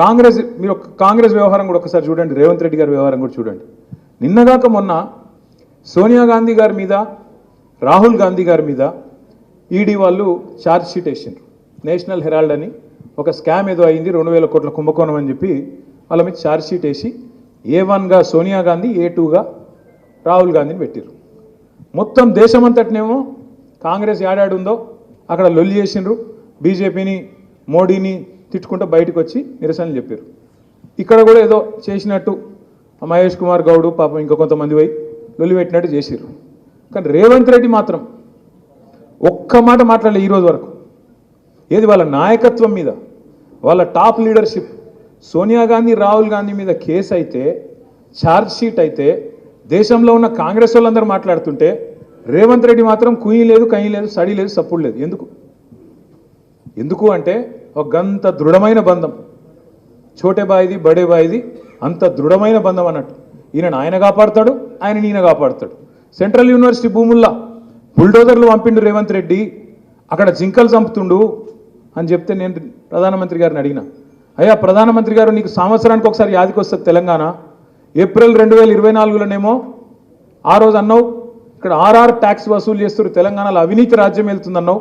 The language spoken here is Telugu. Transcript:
కాంగ్రెస్ మీరు కాంగ్రెస్ వ్యవహారం కూడా ఒకసారి చూడండి రేవంత్ రెడ్డి గారి వ్యవహారం కూడా చూడండి. నిన్నగాక మొన్న సోనియా గాంధీ గారి మీద రాహుల్ గాంధీ గారి మీద ఈడీ వాళ్ళు ఛార్జ్ షీట్ వేసిండ్రు. నేషనల్ హెరాల్డ్ అని ఒక స్కామ్ ఏదో అయింది రెండు వేల కోట్ల కుంభకోణం అని చెప్పి వాళ్ళ మీద ఛార్జ్ షీట్ వేసి ఏ వన్గా సోనియా గాంధీ ఏ టూగా రాహుల్ గాంధీని పెట్టారు మొత్తం దేశమంతటినేమో కాంగ్రెస్ ఏడాడు ఉందో అక్కడ లొల్లి చేసిండ్రు. బీజేపీని మోడీని తిట్టుకుంటూ బయటకు వచ్చి నిరసనలు చెప్పారు. ఇక్కడ కూడా ఏదో చేసినట్టు మహేష్ కుమార్ గౌడ్ పాపం ఇంకా కొంతమంది పోయి లొల్లి పెట్టినట్టు కానీ రేవంత్ రెడ్డి మాత్రం ఒక్క మాట మాట్లాడలే ఈరోజు వరకు. ఏది వాళ్ళ నాయకత్వం మీద వాళ్ళ టాప్ లీడర్షిప్ సోనియా గాంధీ రాహుల్ గాంధీ మీద కేసు అయితే ఛార్జ్ షీట్ అయితే దేశంలో ఉన్న కాంగ్రెస్ వాళ్ళందరూ మాట్లాడుతుంటే రేవంత్ రెడ్డి మాత్రం కుయ్యి లేదు కయ్యి లేదు సడి లేదు సప్పుడు లేదు. ఎందుకు? ఎందుకు అంటే ఒక గంత దృఢమైన బంధం. చోటే బాయిది బడే బాయిది అంత దృఢమైన బంధం అన్నట్టు. ఈయన ఆయన కాపాడుతాడు ఆయన ఈయన కాపాడుతాడు. సెంట్రల్ యూనివర్సిటీ భూముల్లో బుల్డోజర్లు పంపిండు రేవంత్ రెడ్డి అక్కడ జింకలు చంపుతుండు అని చెప్తే నేను ప్రధానమంత్రి గారిని అడిగిన. అయ్యా ప్రధానమంత్రి గారు నీకు సంవత్సరానికి ఒకసారి యాదికి వస్తుంది తెలంగాణ. ఏప్రిల్ రెండు వేల ఇరవై నాలుగులోనేమో ఆ రోజు అన్నావు ఇక్కడ ఆర్ఆర్ ట్యాక్స్ వసూలు చేస్తారు తెలంగాణలో అవినీతి రాజ్యం వెళ్తుందన్నావు.